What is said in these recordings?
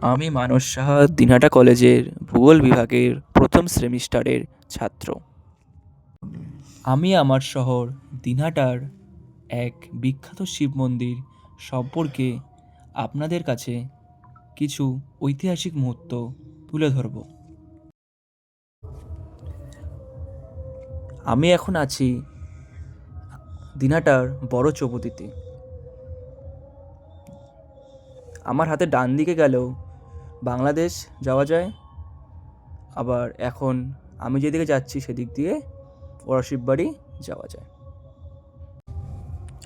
আমি মানস সাহা, দিনহাটা কলেজের ভূগোল বিভাগের প্রথম সেমিস্টারের ছাত্র। আমি আমার শহর দিনহাটার এক বিখ্যাত শিব মন্দির সম্পর্কে আপনাদের কাছে কিছু ঐতিহাসিক মুহূর্ত তুলে ধরব। আমি এখন আছি দিনহাটার বড় চৌপতিতে। আমার হাতে ডান দিকে গেলেও বাংলাদেশ যাওয়া যায়। আবার এখন আমি যেদিকে যাচ্ছি সেদিক দিয়ে পরশিব বাড়ি যাওয়া যায়।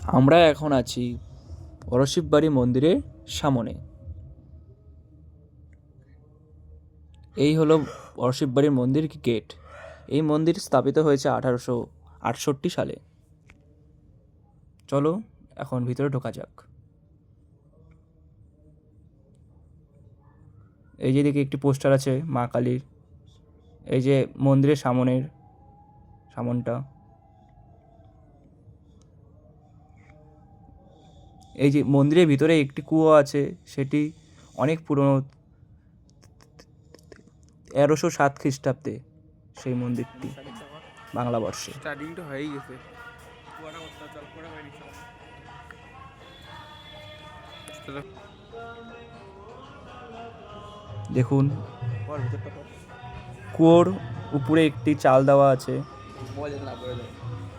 আমরা এখন আছি পরশিব বাড়ি মন্দিরের সামনে। এই হলো পরশিব বাড়ির মন্দির গেট। এই মন্দির স্থাপিত হয়েছে আঠারোশো আটষট্টি সালে। চলো এখন ভিতরে ঢোকা যাক। এই যেদিকে একটি পোস্টার আছে, মা কালীর। এই যে মন্দিরের সামনের, সামনটা। এই যে মন্দিরের ভিতরে একটি কুয়ো আছে, সেটি অনেক পুরনো, তেরোশো সাত খ্রিস্টাব্দে সেই মন্দিরটি বাংলা বর্ষে। দেখুন। কুয়োর উপরে একটি চাল দেওয়া আছে।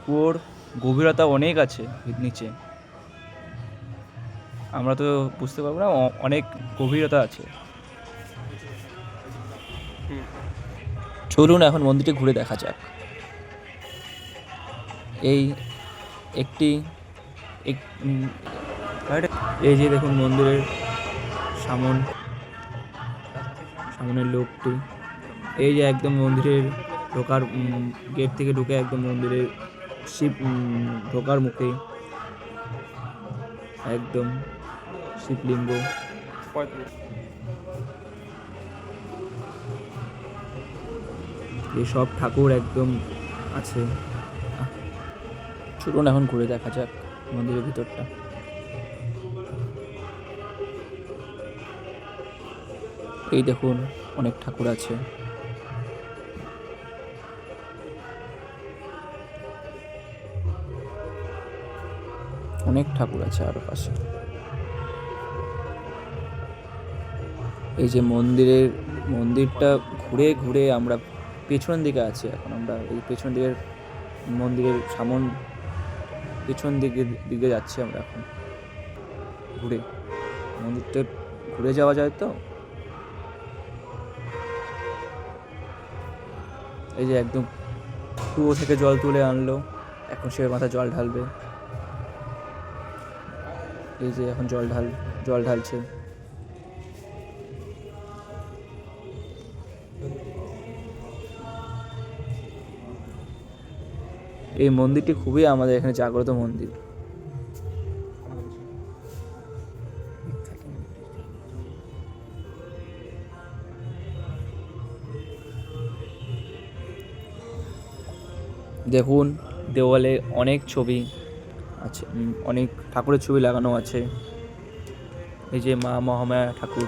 কুয়োর গভীরতা অনেক আছে নিচে। আমরা তো বুঝতে পারব না অনেক গভীরতা আছে। চলুন এখন মন্দিরটি ঘুরে দেখা যাক। এই একটি এক- এই যে দেখুন মন্দিরের সামন। সামনের লোকটি এই যে একদম মন্দিরের ঢোকার গেট থেকে ঢুকে একদম মন্দিরের শিব ঢোকার মুখে। একদম শিবলিঙ্গ। এই সব ঠাকুর একদম আছে। চলুন এখন ঘুরে দেখা যাক মন্দিরের ভিতরটা। এই দেখুন, অনেক ঠাকুর আছে। অনেক ঠাকুর আছে আরও পাশে। এই যে মন্দিরের, মন্দিরটা ঘুরে ঘুরে আমরা পেছন দিকে আছি এখন। আমরা এই পেছন দিকের মন্দিরের সামন, পেছন দিকে দিকে যাচ্ছি আমরা এখন। ঘুরে। মন্দিরটা ঘুরে যাওয়া যায় তো? এই যে একদম কুয়ো থেকে জল তুলে আনলো। এখন সে মাথায় জল ঢালবে। এই যে এখন জল ঢাল, জল ঢালছে। এই মন্দিরটি খুবই আমাদের এখানে জাগ্রত মন্দির। দেখুন, দেওয়ালে অনেক ছবি আছে অনেক ঠাকুরের ছবি লাগানো আছে। এই যে মা মহামায়া ঠাকুর।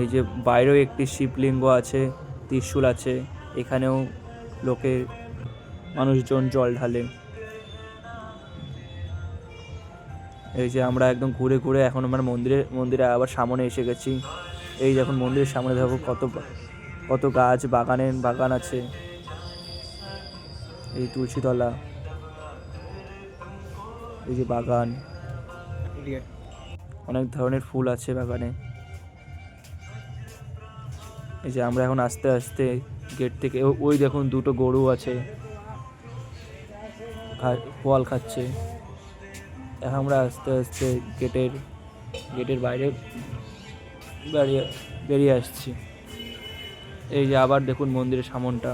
এই যে বাইরেও একটি শিবলিঙ্গ আছে, ত্রিশূল আছে, এখানেও লোকে মানুষজন জল ঢালে। এই যে আমরা একদম ঘুরে ঘুরে এখন আমার মন্দিরে মন্দিরে আবার সামনে এসে গেছি। এই যে এখন মন্দিরের সামনে দেখো কত কত গাছ বাগানের বাগান আছে। এই তুলসীতলা। এই যে বাগান। অনেক ধরনের ফুল আছে বাগানে। এই যে আমরা এখন আস্তে আস্তে গেট থেকে ওই দেখুন দুটো গরু আছে। ফল খাচ্ছে। এখন আমরা আস্তে আস্তে গেটের গেটের বাইরে বেরিয়ে বেরিয়ে আসছি। এই যে আবার দেখুন মন্দিরের সামনটা।